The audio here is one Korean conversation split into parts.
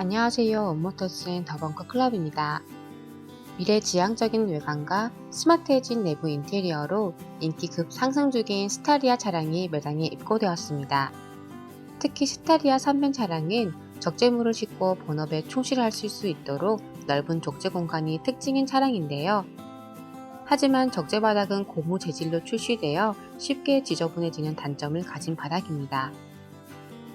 안녕하세요. 업모터스인 더벙커 클럽입니다. 미래지향적인 외관과 스마트해진 내부 인테리어로 인기급 상승 중인 스타리아 차량이 매장에 입고되었습니다. 특히 스타리아 3벤 차량은 적재물을 싣고 본업에 충실할 수 있도록 넓은 족제 공간이 특징인 차량인데요. 하지만 적재 바닥은 고무 재질로 출시되어 쉽게 지저분해지는 단점을 가진 바닥입니다.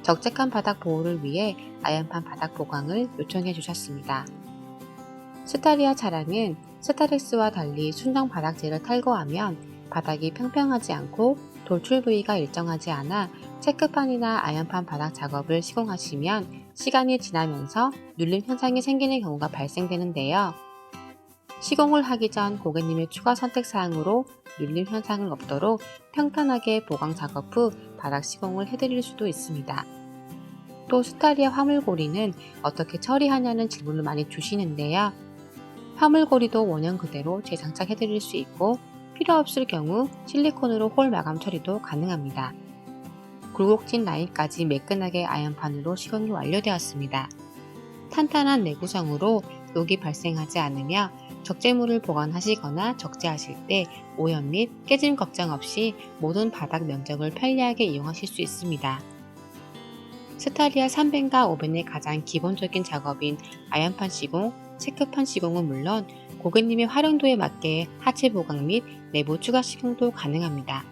적재한 바닥 보호를 위해 아연판 바닥 보강을 요청해 주셨습니다. 스타리아 차량은 스타렉스와 달리 순정 바닥재를 탈거하면 바닥이 평평하지 않고 돌출 부위가 일정하지 않아 체크판이나 아연판 바닥 작업을 시공하시면 시간이 지나면서 눌림 현상이 생기는 경우가 발생되는데요. 시공을 하기 전 고객님의 추가 선택 사항으로 눌림 현상을 없도록 평탄하게 보강 작업 후 바닥 시공을 해드릴 수도 있습니다. 또 스타리아 화물고리는 어떻게 처리하냐는 질문을 많이 주시는데요. 화물고리도 원형 그대로 재장착해드릴 수 있고 필요 없을 경우 실리콘으로 홀 마감 처리도 가능합니다. 굴곡진 라인까지 매끈하게 아연판으로 시공이 완료되었습니다. 탄탄한 내구성으로 녹이 발생하지 않으며 적재물을 보관하시거나 적재하실 때 오염 및 깨짐 걱정 없이 모든 바닥 면적을 편리하게 이용하실 수 있습니다. 스타리아 3벤과 5벤의 가장 기본적인 작업인 아연판 시공, 체크판 시공은 물론 고객님의 활용도에 맞게 하체 보강 및 내부 추가 시공도 가능합니다.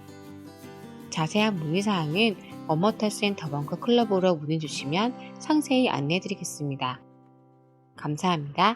자세한 문의사항은 어머터스앤 더벙커 클럽으로 문의 주시면 상세히 안내해 드리겠습니다. 감사합니다.